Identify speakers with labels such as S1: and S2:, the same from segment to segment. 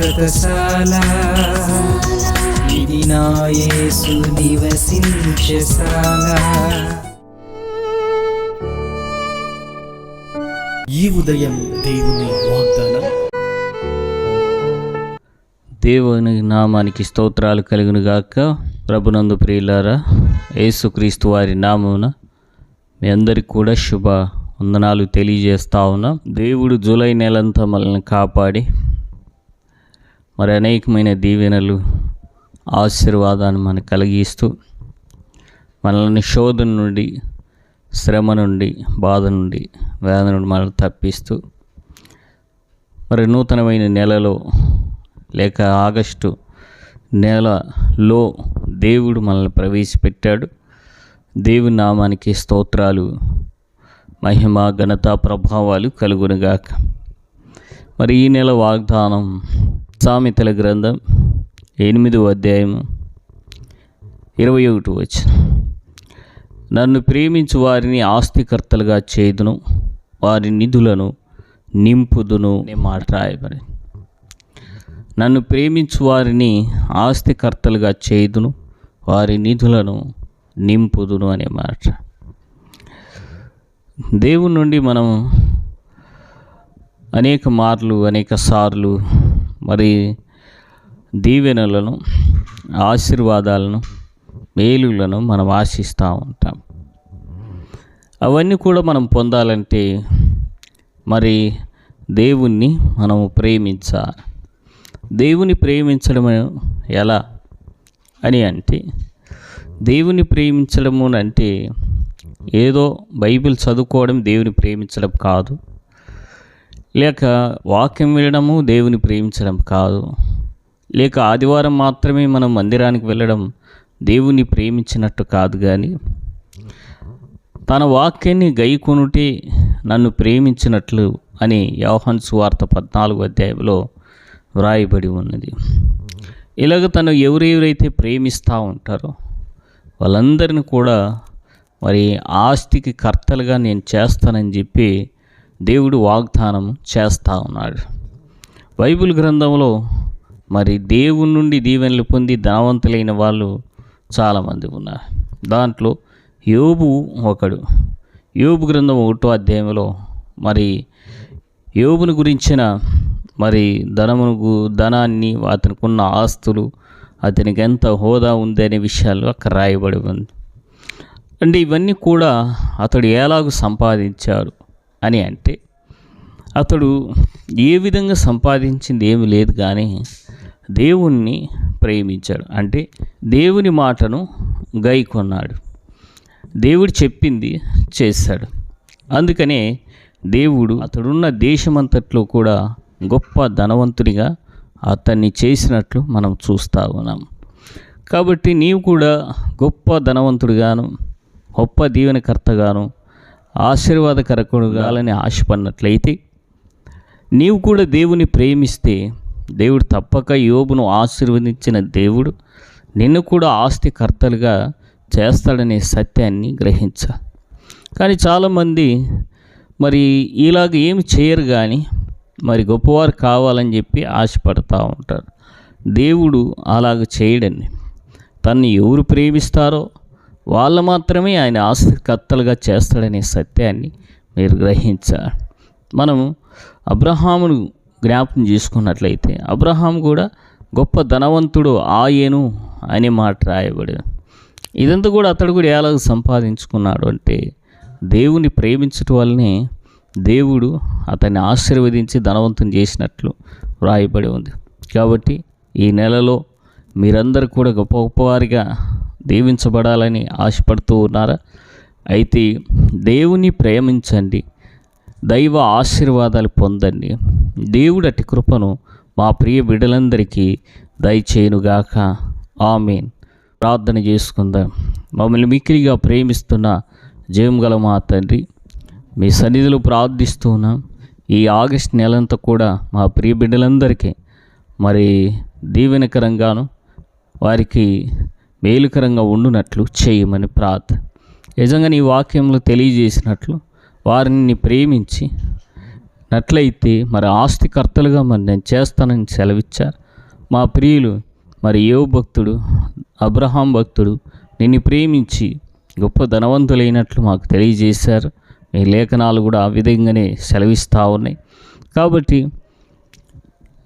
S1: శాశ్వతశాల ఇది నా యేసు నివసించశాల
S2: ఈ ఉదయం దేవుని వాగ్దానం.
S3: దేవుని నామానికి స్తోత్రాలు కలుగును గాక. ప్రభునందు ప్రియులారా యేసుక్రీస్తు వారి నామమున మీ అందరికి కూడా శుభ వందనాలు తెలియజేస్తా ఉన్నాం. దేవుడు జూలై నెలంతా మనల్ని కాపాడి మరి అనేకమైన దీవెనలు ఆశీర్వాదాన్ని మనకు కలిగిస్తూ మనల్ని శోధన నుండి శ్రమ నుండి బాధ నుండి వేదన నుండి మనల్ని తప్పిస్తూ మరి నూతనమైన నెలలో లేక ఆగస్టు నెలలో దేవుడు మనల్ని ప్రవేశపెట్టాడు. దేవుని నామానికి స్తోత్రాలు మహిమ ఘనత ప్రభావాలు కలుగునుగాక. మరి ఈ నెల వాగ్దానం సామెతల గ్రంథం ఎనిమిదవ అధ్యాయము ఇరవై ఒకటి వచ్చిన నన్ను ప్రేమించు వారిని ఆస్తికర్తలుగా చేదును వారి నిధులను నింపుదును అనే మాట రాయబడి నన్ను ప్రేమించు వారిని ఆస్తికర్తలుగా చేదును వారి నిధులను నింపుదును అనే మాట. దేవుని నుండి మనం అనేక మార్లు అనేక సార్లు మరి దీవెనలను ఆశీర్వాదాలను మేలులను మనం ఆశిస్తూ ఉంటాం. అవన్నీ కూడా మనం పొందాలంటే మరి దేవుణ్ణి మనము ప్రేమించాలి. దేవుని ప్రేమించడం ఎలా అని అంటే దేవుని ప్రేమించడము అంటే ఏదో బైబిల్ చదువుకోవడం దేవుని ప్రేమించడం కాదు. లేక వాక్యం వినడము దేవుని ప్రేమించడం కాదు. లేక ఆదివారం మాత్రమే మనం మందిరానికి వెళ్ళడం దేవుని ప్రేమించినట్టు కాదు కానీ తన వాక్యాన్ని గైకొనుటే నన్ను ప్రేమించినట్లు అని యోహన్ సువార్త పద్నాలుగు అధ్యాయంలో వ్రాయబడి ఉన్నది. ఇలాగ తను ఎవరెవరైతే ప్రేమిస్తూ ఉంటారో వాళ్ళందరిని కూడా మరి ఆస్తికి కర్తలుగా నేను చేస్తానని చెప్పి దేవుడు వాగ్దానం చేస్తూ ఉన్నాడు. బైబిల్ గ్రంథంలో మరి దేవుని నుండి దీవెనలు పొంది ధనవంతులైన వాళ్ళు చాలామంది ఉన్నారు. దాంట్లో యోబు ఒకడు. యోబు గ్రంథం ఒకటో అధ్యాయంలో మరి యోబుని గురించిన మరి ధనమును ధనాన్ని అతనికి ఉన్న ఆస్తులు అతనికి ఎంత హోదా ఉంది అనే విషయాలు అక్కడ రాయబడి ఉంది. అంటే ఇవన్నీ కూడా అతడు ఎలాగూ సంపాదించాడు. అని అంటే అతడు ఏ విధంగా సంపాదించింది ఏమి లేదు కానీ దేవుణ్ణి ప్రేమించాడు. అంటే దేవుని మాటను గైకొన్నాడు దేవుడు చెప్పింది చేశాడు. అందుకనే దేవుడు అతడున్న దేశమంతట్లో కూడా గొప్ప ధనవంతునిగా అతన్ని చేసినట్లు మనం చూస్తూ ఉన్నాం. కాబట్టి నీవు కూడా గొప్ప ధనవంతుడిగాను గొప్ప దీవెనకర్తగాను ఆశీర్వాదకరకుడుగాలని ఆశపడినట్లయితే నీవు కూడా దేవుని ప్రేమిస్తే దేవుడు తప్పక యోబును ఆశీర్వదించిన దేవుడు నిన్ను కూడా ఆస్తికర్తలుగా చేస్తాడనే సత్యాన్ని గ్రహించ. కానీ చాలామంది మరి ఇలాగ ఏమి చేయరు కానీ మరి గొప్పవారు కావాలని చెప్పి ఆశపడతా ఉంటారు. దేవుడు అలాగ చేయడండి. తన్ని ఎవరు ప్రేమిస్తారో వాళ్ళు మాత్రమే ఆయన ఆస్తికర్తలుగా చేస్తాడనే సత్యాన్ని మీరు గ్రహించాలి. మనము అబ్రహామును జ్ఞాపకం చేసుకున్నట్లయితే అబ్రహాం కూడా గొప్ప ధనవంతుడు ఆయను అనే మాట రాయబడి ఇదంతా కూడా అతడు కూడా ఎలాగ సంపాదించుకున్నాడు అంటే దేవుని ప్రేమించటం వల్లనే దేవుడు అతన్ని ఆశీర్వదించి ధనవంతం చేసినట్లు వ్రాయబడి ఉంది. కాబట్టి ఈ నెలలో మీరందరూ కూడా గొప్ప గొప్పవారిగా దీవించబడాలని ఆశపడుతూ ఉన్నారా? అయితే దేవుని ప్రేమించండి దైవ ఆశీర్వాదాలు పొందండి. దేవుడటి కృపను మా ప్రియ బిడ్డలందరికీ దయచేయునుగాక. ఆమెన్. ప్రార్థన చేసుకుందాం. మమ్మల్ని మిక్కిరిగా ప్రేమిస్తున్న జయం గల మా తండ్రి మీ సన్నిధిలో ప్రార్థిస్తూ ఉన్నాం. ఈ ఆగస్ట్ నెలంతా కూడా మా ప్రియ బిడ్డలందరికీ మరి దీవెనకరంగాను వారికి మేలుకరంగా ఉండునట్లు చేయమని ప్రార్థన నిజంగా నీ వాక్యంలో తెలియజేసినట్లు వారిని ప్రేమించి నట్లయితే మరి ఆస్తికర్తలుగా మరి నేను చేస్తానని సెలవిచ్చారు. మా ప్రియులు మరి ఏవు భక్తుడు అబ్రహాం భక్తుడు నిన్ను ప్రేమించి గొప్ప ధనవంతులైనట్లు మాకు తెలియజేశారు. మీ లేఖనాలు కూడా ఆ విధంగానే సెలవిస్తూ ఉన్నాయి. కాబట్టి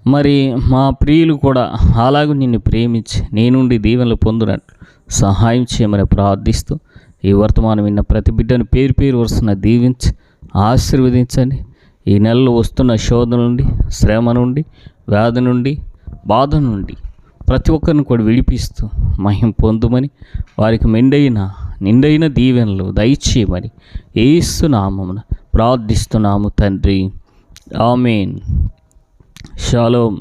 S3: మరి మా ప్రియులు కూడా అలాగూ నిన్ను ప్రేమించి నీ నుండి దీవెనలు పొందినట్లు సహాయం చేయమని ప్రార్థిస్తూ ఈ వర్తమానం విన్న ప్రతి బిడ్డను పేరు పేరు వరుసన దీవించి ఆశీర్వదించండి. ఈ నెలలో వస్తున్న శోధన నుండి శ్రమ నుండి వ్యాధి నుండి బాధ నుండి ప్రతి ఒక్కరిని కూడా విడిపిస్తూ మహిం పొందుమని వారికి మెండైన నిండైన దీవెనలు దయచేయమని ఏసునామమున ప్రార్థిస్తున్నాము తండ్రి. ఆమెన్. షాలోమ్